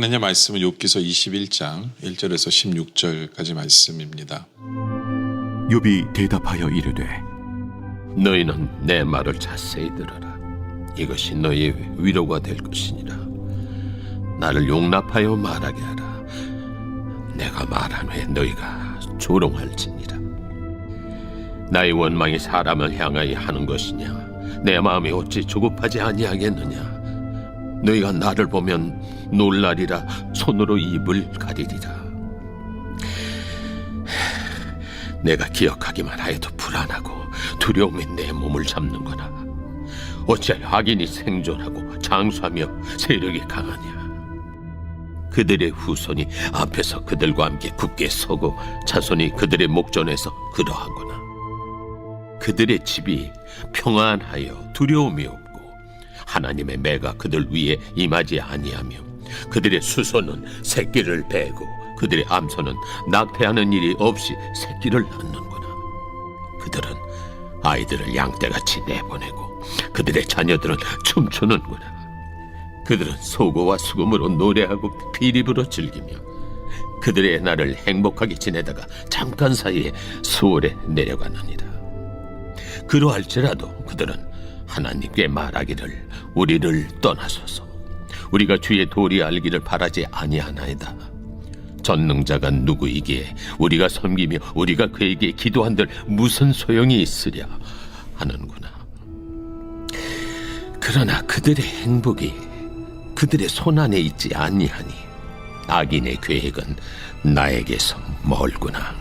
하나님의 말씀은 욥기서 21장 1절에서 16절까지 말씀입니다. 욥이 대답하여 이르되 너희는 내 말을 자세히 들어라. 이것이 너희 위로가 될 것이니라. 나를 용납하여 말하게 하라. 내가 말한 후에 너희가 조롱할지니라. 나의 원망이 사람을 향하여 하는 것이냐? 내 마음이 어찌 조급하지 아니하겠느냐? 너희가 나를 보면 놀라리라 손으로 입을 가리리라. 내가 기억하기만 하여도 불안하고 두려움이 내 몸을 잡는구나. 어찌하여 악인이 생존하고 장수하며 세력이 강하냐? 그들의 후손이 앞에서 그들과 함께 굳게 서고 자손이 그들의 목전에서 그러하구나. 그들의 집이 평안하여 두려움이 없고 하나님의 매가 그들 위에 임하지 아니하며 그들의 수소는 새끼를 베고 그들의 암소는 낙태하는 일이 없이 새끼를 낳는구나. 그들은 아이들을 양떼같이 내보내고 그들의 자녀들은 춤추는구나. 그들은 소고와 수금으로 노래하고 비립으로 즐기며 그들의 날을 행복하게 지내다가 잠깐 사이에 수월에 내려가느니라. 그러할지라도 그들은 하나님께 말하기를 우리를 떠나소서 우리가 주의 도리 알기를 바라지 아니하나이다. 전능자가 누구이기에 우리가 섬기며 우리가 그에게 기도한들 무슨 소용이 있으랴 하는구나. 그러나 그들의 행복이 그들의 손안에 있지 아니하니 악인의 계획은 나에게서 멀구나.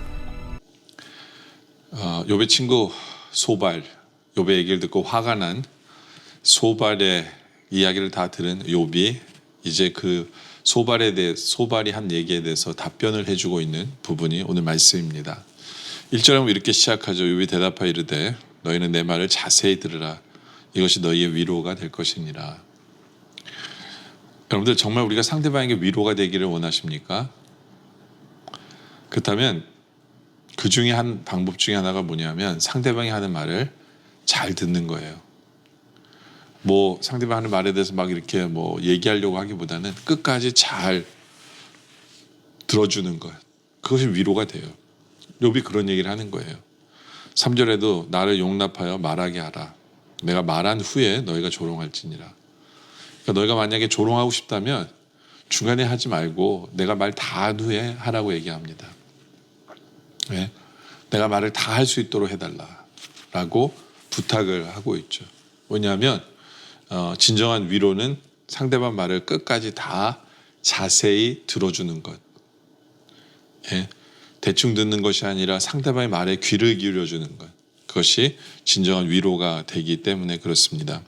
어, 욥의 친구 소발, 욥의 얘기를 듣고 화가 난 소발의 이야기를 다 들은 욥이 이제 그 소발에 대해 소발이 한 얘기에 대해서 답변을 해주고 있는 부분이 오늘 말씀입니다. 1절에 보면 이렇게 시작하죠. 욥이 대답하여 이르되 너희는 내 말을 자세히 들으라. 이것이 너희의 위로가 될 것이니라. 여러분들 정말 우리가 상대방에게 위로가 되기를 원하십니까? 그렇다면 그 중에 한 방법 중에 하나가 뭐냐면 상대방이 하는 말을 잘 듣는 거예요. 뭐 상대방 하는 말에 대해서 막 이렇게 뭐 얘기하려고 하기보다는 끝까지 잘 들어주는 것. 그것이 위로가 돼요. 욥이 그런 얘기를 하는 거예요. 3절에도 나를 용납하여 말하게 하라. 내가 말한 후에 너희가 조롱할지니라. 그러니까 너희가 만약에 조롱하고 싶다면 중간에 하지 말고 내가 말 다 한 후에 하라고 얘기합니다. 예? 내가 말을 다 할 수 있도록 해달라 라고 부탁을 하고 있죠. 왜냐하면 어, 진정한 위로는 상대방 말을 끝까지 다 자세히 들어주는 것. 예? 대충 듣는 것이 아니라 상대방의 말에 귀를 기울여주는 것. 그것이 진정한 위로가 되기 때문에 그렇습니다.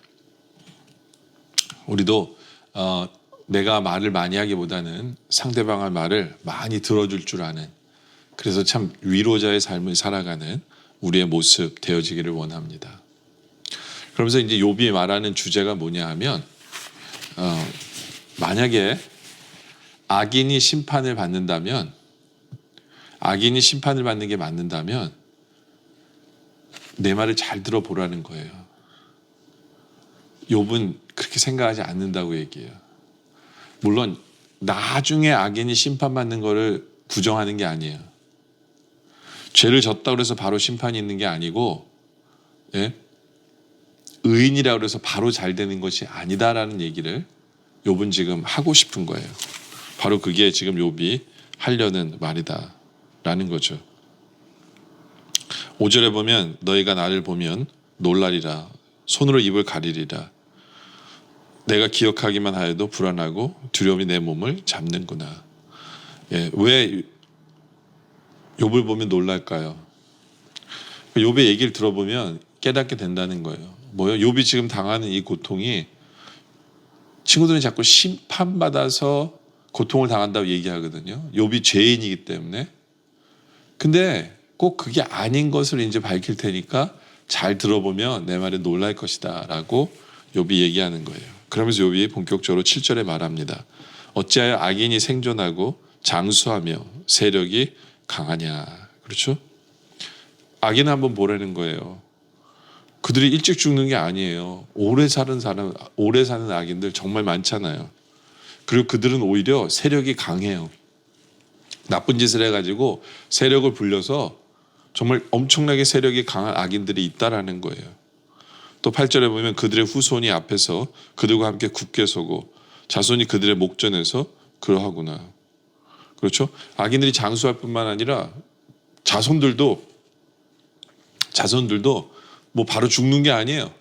우리도 어, 내가 말을 많이 하기보다는 상대방의 말을 많이 들어줄 줄 아는 그래서 참 위로자의 삶을 살아가는 우리의 모습 되어지기를 원합니다. 그러면서 이제 욥이 말하는 주제가 뭐냐 하면 어, 만약에 악인이 심판을 받는다면 악인이 심판을 받는 게 맞는다면 내 말을 잘 들어보라는 거예요. 욥은 그렇게 생각하지 않는다고 얘기해요. 물론 나중에 악인이 심판받는 거를 부정하는 게 아니에요. 죄를 졌다고 해서 바로 심판이 있는 게 아니고 예? 의인이라고 해서 바로 잘 되는 것이 아니다라는 얘기를 욥은 지금 하고 싶은 거예요. 바로 그게 지금 욥이 하려는 말이다라는 거죠. 5절에 보면 너희가 나를 보면 놀라리라 손으로 입을 가리리라 내가 기억하기만 하여도 불안하고 두려움이 내 몸을 잡는구나. 예, 왜 욥을 보면 놀랄까요? 욥의 얘기를 들어보면 깨닫게 된다는 거예요. 뭐요? 욥이 지금 당하는 이 고통이 친구들이 자꾸 심판받아서 고통을 당한다고 얘기하거든요. 욥이 죄인이기 때문에. 근데 꼭 그게 아닌 것을 이제 밝힐 테니까 잘 들어보면 내 말에 놀랄 것이다라고 욥이 얘기하는 거예요. 그러면서 욥이 본격적으로 7절에 말합니다. 어찌하여 악인이 생존하고 장수하며 세력이 강하냐. 그렇죠? 악인 한번 보라는 거예요. 그들이 일찍 죽는 게 아니에요. 오래 사는 사람, 오래 사는 악인들 정말 많잖아요. 그리고 그들은 오히려 세력이 강해요. 나쁜 짓을 해가지고 세력을 불려서 정말 엄청나게 세력이 강한 악인들이 있다라는 거예요. 또 8절에 보면 그들의 후손이 앞에서 그들과 함께 굳게 서고 자손이 그들의 목전에서 그러하구나. 그렇죠? 악인들이 장수할 뿐만 아니라 자손들도 자손들도 뭐 바로 죽는 게 아니에요.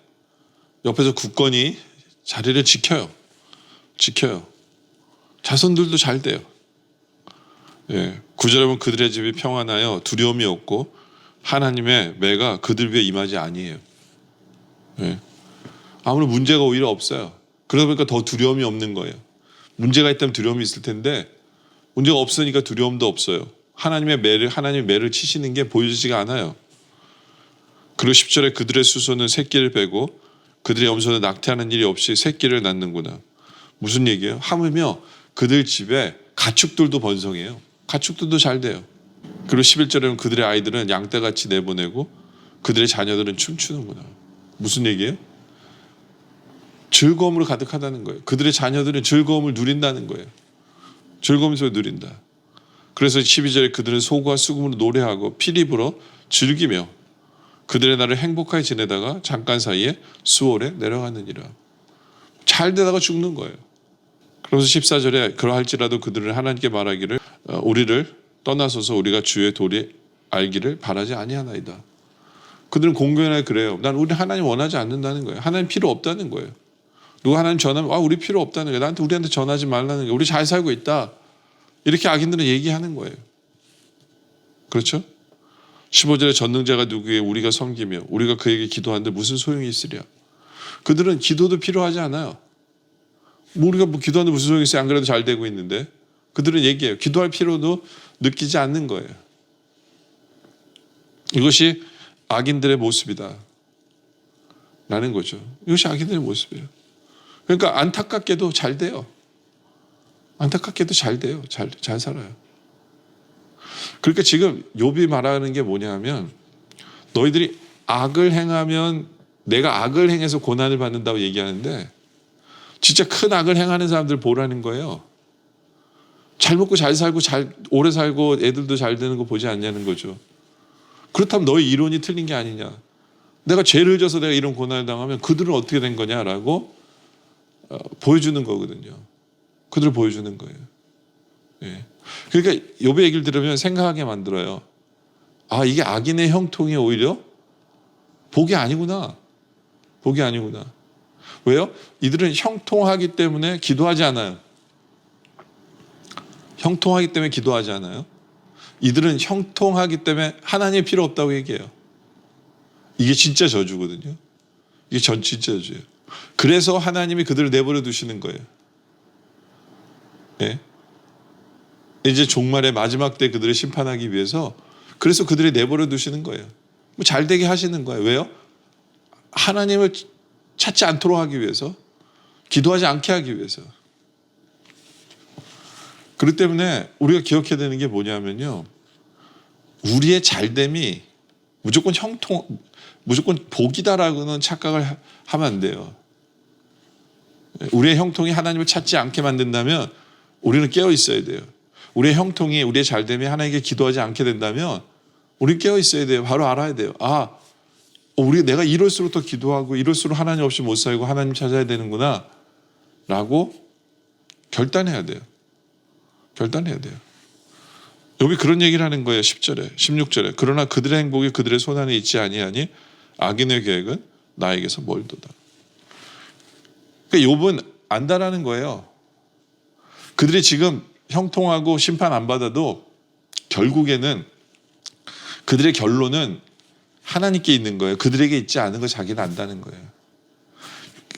옆에서 굳건히 자리를 지켜요. 지켜요. 자손들도 잘 돼요. 예. 구절에 보면 그들의 집이 평안하여 두려움이 없고 하나님의 매가 그들 위에 임하지 아니에요. 예. 아무런 문제가 오히려 없어요. 그러다 보니까 더 두려움이 없는 거예요. 문제가 있다면 두려움이 있을 텐데 문제가 없으니까 두려움도 없어요. 하나님의 매를 하나님의 매를 치시는 게 보여지지가 않아요. 그리고 10절에 그들의 수소는 새끼를 빼고 그들의 염소는 낙태하는 일이 없이 새끼를 낳는구나. 무슨 얘기예요? 하물며 그들 집에 가축들도 번성해요. 가축들도 잘 돼요. 그리고 11절에는 그들의 아이들은 양떼같이 내보내고 그들의 자녀들은 춤추는구나. 무슨 얘기예요? 즐거움으로 가득하다는 거예요. 그들의 자녀들은 즐거움을 누린다는 거예요. 즐거움 속에 누린다. 그래서 12절에 그들은 소고와 수금으로 노래하고 피리 불어 즐기며 그들의 날을 행복하게 지내다가 잠깐 사이에 수월에 내려가느니라. 잘 되다가 죽는 거예요. 그래서 14절에 그러할지라도 그들은 하나님께 말하기를 어, 우리를 떠나서서 우리가 주의 도리 알기를 바라지 아니하나이다. 그들은 공견하게 그래요. 난 우리 하나님 원하지 않는다는 거예요. 하나님 필요 없다는 거예요. 누가 하나님 전하면 아 우리 필요 없다는 거예요. 나한테 우리한테 전하지 말라는 거예요. 우리 잘 살고 있다. 이렇게 악인들은 얘기하는 거예요. 그렇죠? 15절에 전능자가 누구에 우리가 섬기며 우리가 그에게 기도하는데 무슨 소용이 있으랴. 그들은 기도도 필요하지 않아요. 뭐 우리가 뭐 기도하는데 무슨 소용이 있어요. 안 그래도 잘 되고 있는데. 그들은 얘기해요. 기도할 필요도 느끼지 않는 거예요. 이것이 악인들의 모습이다. 라는 거죠. 이것이 악인들의 모습이에요. 그러니까 안타깝게도 잘 돼요. 안타깝게도 잘 돼요. 잘, 잘 살아요. 그러니까 지금 욥이 말하는 게 뭐냐면 너희들이 악을 행하면 내가 악을 행해서 고난을 받는다고 얘기하는데 진짜 큰 악을 행하는 사람들 보라는 거예요. 잘 먹고 잘 살고 잘 오래 살고 애들도 잘 되는 거 보지 않냐는 거죠. 그렇다면 너의 이론이 틀린 게 아니냐. 내가 죄를 져서 내가 이런 고난을 당하면 그들은 어떻게 된 거냐라고 어, 보여주는 거거든요. 그들을 보여주는 거예요. 예. 그러니까 욥의 얘기를 들으면 생각하게 만들어요. 아 이게 악인의 형통이 오히려 복이 아니구나. 복이 아니구나. 왜요? 이들은 형통하기 때문에 기도하지 않아요. 형통하기 때문에 기도하지 않아요. 이들은 형통하기 때문에 하나님 필요 없다고 얘기해요. 이게 진짜 저주거든요. 이게 전 진짜 저주예요. 그래서 하나님이 그들을 내버려 두시는 거예요. 예? 이제 종말의 마지막 때 그들을 심판하기 위해서 그래서 그들을 내버려 두시는 거예요. 뭐 잘 되게 하시는 거예요. 왜요? 하나님을 찾지 않도록 하기 위해서, 기도하지 않게 하기 위해서. 그렇기 때문에 우리가 기억해야 되는 게 뭐냐면요. 우리의 잘됨이 무조건 형통, 무조건 복이다라고는 착각을 하- 하면 안 돼요. 우리의 형통이 하나님을 찾지 않게 만든다면 우리는 깨어 있어야 돼요. 우리의 형통이 우리의 잘됨이 하나님께 기도하지 않게 된다면 우리 깨어 있어야 돼요. 바로 알아야 돼요. 아, 우리 내가 이럴수록 더 기도하고 이럴수록 하나님 없이 못 살고 하나님 찾아야 되는구나. 라고 결단해야 돼요. 결단해야 돼요. 여기 그런 얘기를 하는 거예요. 10절에, 16절에. 그러나 그들의 행복이 그들의 손 안에 있지 아니하니 악인의 계획은 나에게서 멀도다. 그러니까 욥은 안다라는 거예요. 그들이 지금 형통하고 심판 안 받아도 결국에는 그들의 결론은 하나님께 있는 거예요. 그들에게 있지 않은 거 자기는 안다는 거예요.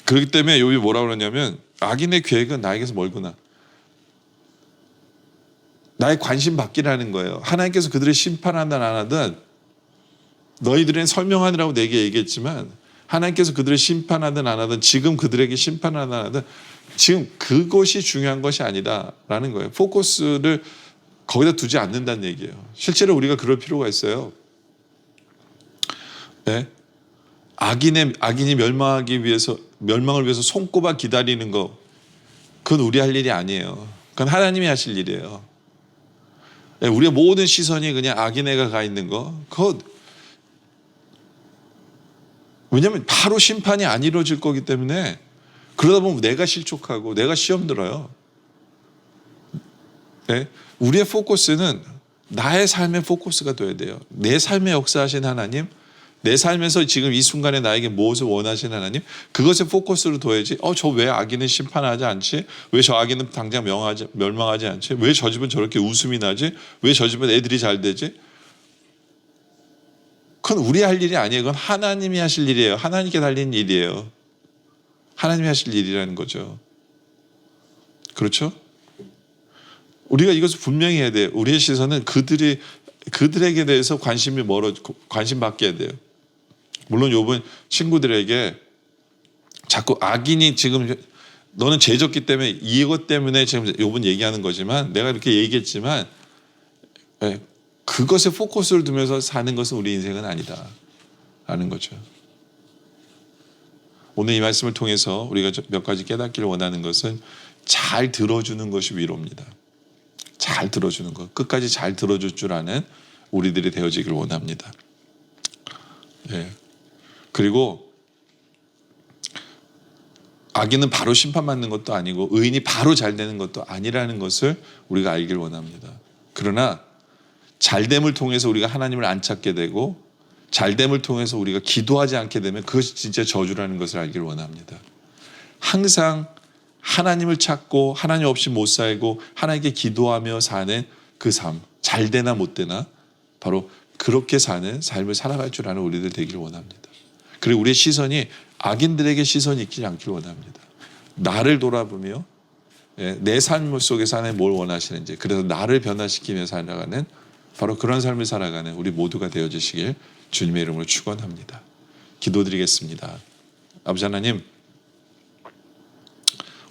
그렇기 때문에 욥이 뭐라고 그러냐면 악인의 계획은 나에게서 멀구나. 나의 관심 받기라는 거예요. 하나님께서 그들을 심판하든 안 하든 너희들은 설명하느라고 내게 얘기했지만 하나님께서 그들을 심판하든 안 하든 지금 그들에게 심판하든 안 하든 지금 그것이 중요한 것이 아니다라는 거예요. 포커스를 거기다 두지 않는다는 얘기예요. 실제로 우리가 그럴 필요가 있어요. 네? 악인의 악인이 멸망하기 위해서 멸망을 위해서 손꼽아 기다리는 거 그건 우리 할 일이 아니에요. 그건 하나님이 하실 일이에요. 예, 우리의 모든 시선이 그냥 악인애가 가 있는 거, 그거 왜냐하면 바로 심판이 안 이루어질 거기 때문에 그러다 보면 내가 실족하고 내가 시험 들어요. 예? 우리의 포커스는 나의 삶의 포커스가 돼야 돼요. 내 삶에 역사하신 하나님, 내 삶에서 지금 이 순간에 나에게 무엇을 원하시는 하나님, 그것에 포커스를 둬야지. 어, 저 왜 아기는 심판하지 않지? 왜 저 아기는 당장 명하지, 멸망하지 않지? 왜 저 집은 저렇게 웃음이 나지? 왜 저 집은 애들이 잘 되지? 그건 우리 할 일이 아니에요. 그건 하나님이 하실 일이에요. 하나님께 달린 일이에요. 하나님이 하실 일이라는 거죠. 그렇죠? 우리가 이것을 분명히 해야 돼요. 우리의 시선은 그들이 그들에게 대해서 관심이 멀어 관심 받게 돼요. 물론 요번 친구들에게 자꾸 악인이 지금 너는 죄졌기 때문에 이것 때문에 지금 요번 얘기하는 거지만 내가 이렇게 얘기했지만 예, 그것에 포커스를 두면서 사는 것은 우리 인생은 아니다. 라는 거죠. 오늘 이 말씀을 통해서 우리가 몇 가지 깨닫기를 원하는 것은 잘 들어주는 것이 위로입니다. 잘 들어주는 것, 끝까지 잘 들어줄 줄 아는 우리들이 되어지길 원합니다. 예. 그리고 악인은 바로 심판받는 것도 아니고 의인이 바로 잘 되는 것도 아니라는 것을 우리가 알길 원합니다. 그러나 잘됨을 통해서 우리가 하나님을 안 찾게 되고 잘됨을 통해서 우리가 기도하지 않게 되면 그것이 진짜 저주라는 것을 알길 원합니다. 항상 하나님을 찾고 하나님 없이 못 살고 하나님께 기도하며 사는 그 삶, 잘 되나 못 되나 바로 그렇게 사는 삶을 살아갈 줄 아는 우리들 되기를 원합니다. 그리고 우리의 시선이 악인들에게 시선이 있지 않길 원합니다. 나를 돌아보며 예, 내삶 속에서 하나님 뭘 원하시는지 그래서 나를 변화시키며 살아가는 바로 그런 삶을 살아가는 우리 모두가 되어 주시길 주님의 이름으로 축원합니다. 기도드리겠습니다. 아버지 하나님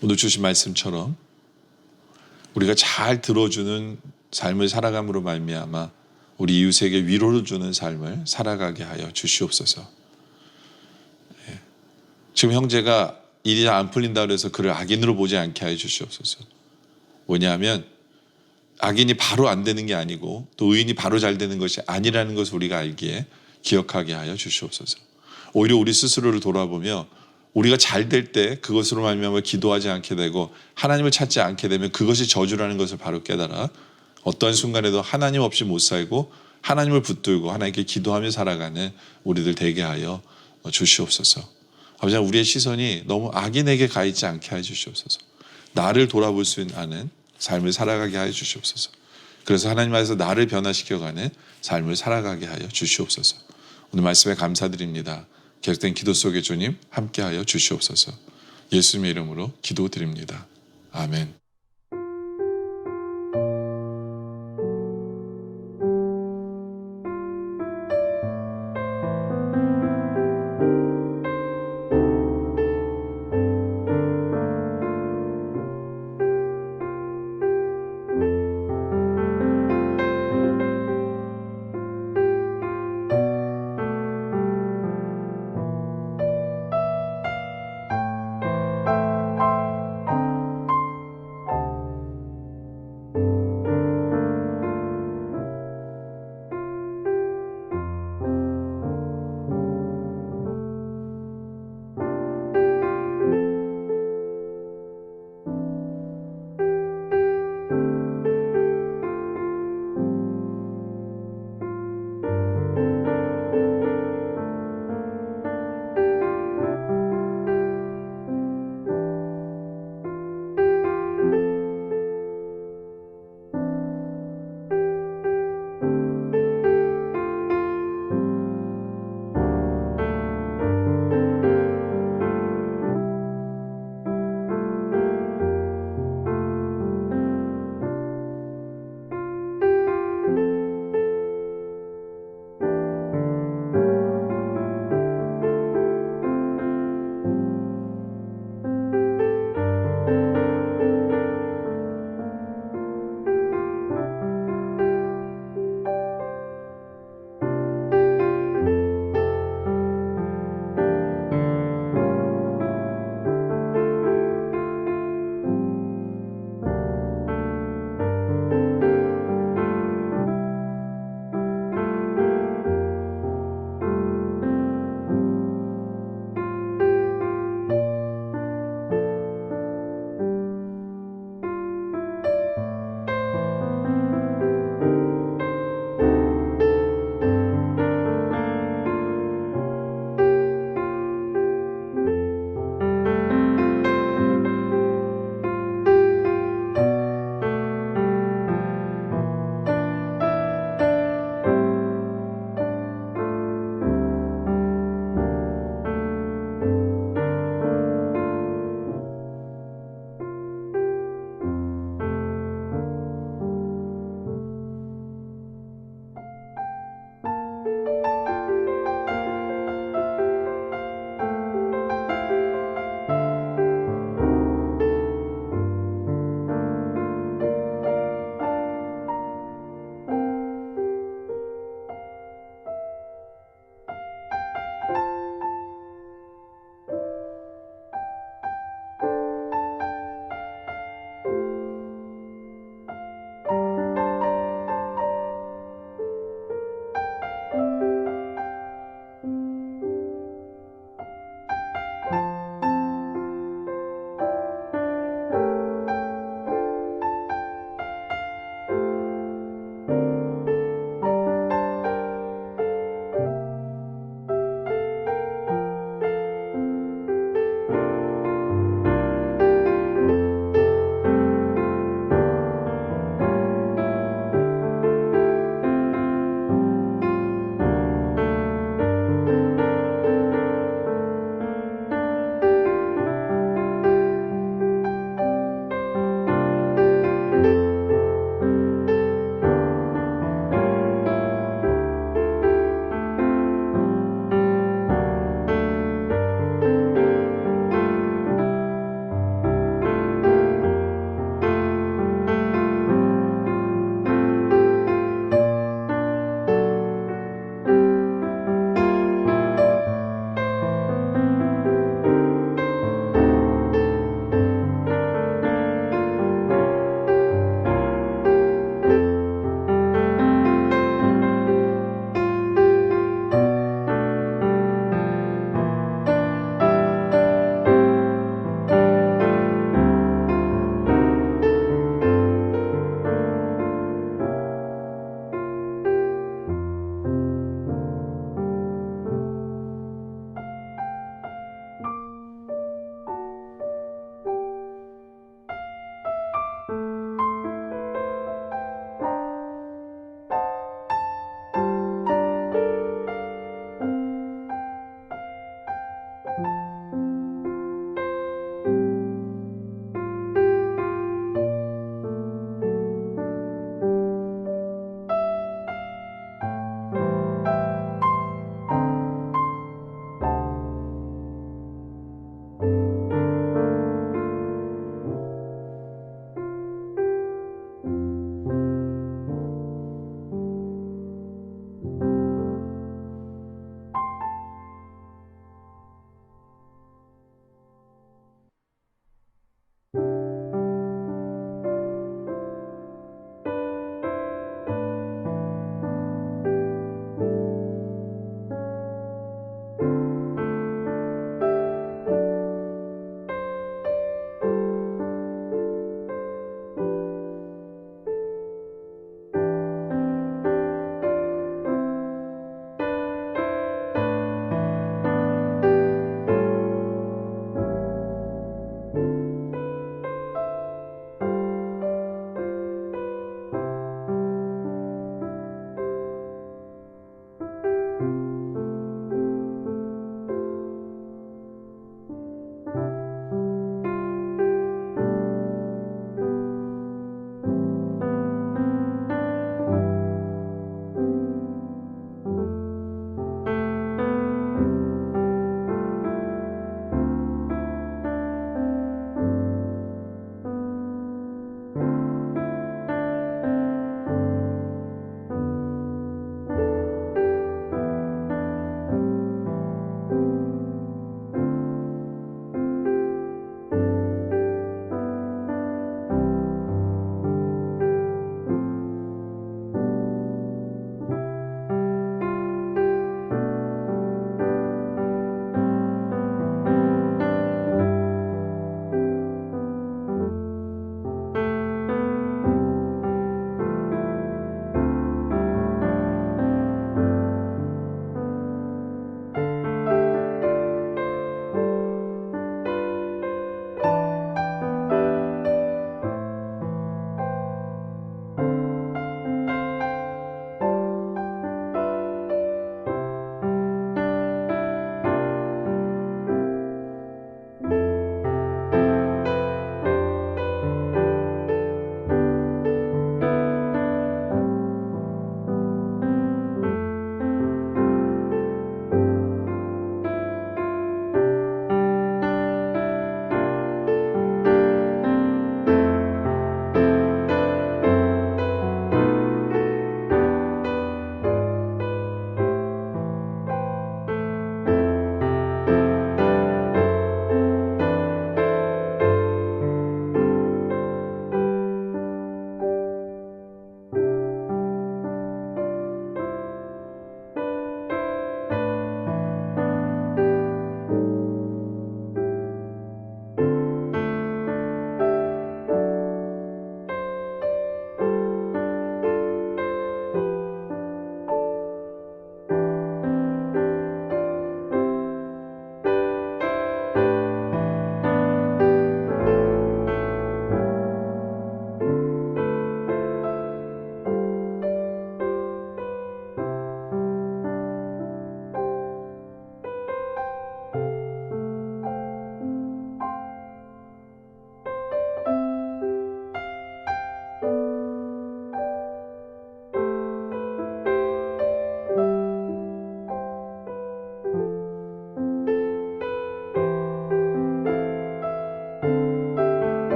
오늘 주신 말씀처럼 우리가 잘 들어주는 삶을 살아감으로 말미암아 우리 이웃에게 위로를 주는 삶을 살아가게 하여 주시옵소서. 예. 지금 형제가 일이 안 풀린다 그래서 그를 악인으로 보지 않게 하여 주시옵소서. 뭐냐면 악인이 바로 안 되는 게 아니고 또 의인이 바로 잘 되는 것이 아니라는 것을 우리가 알기에 기억하게 하여 주시옵소서. 오히려 우리 스스로를 돌아보며 우리가 잘 될 때 그것으로 말미암아 기도하지 않게 되고 하나님을 찾지 않게 되면 그것이 저주라는 것을 바로 깨달아 어떠한 순간에도 하나님 없이 못 살고 하나님을 붙들고 하나님께 기도하며 살아가는 우리들 되게 하여 주시옵소서. 아버지 우리의 시선이 너무 악인에게 가 있지 않게 하여 주시옵소서. 나를 돌아볼 수 있는 삶을 살아가게 하여 주시옵소서. 그래서 하나님 안에서 나를 변화시켜가는 삶을 살아가게 하여 주시옵소서. 오늘 말씀에 감사드립니다. 계속된 기도 속에 주님 함께하여 주시옵소서. 예수님의 이름으로 기도드립니다. 아멘.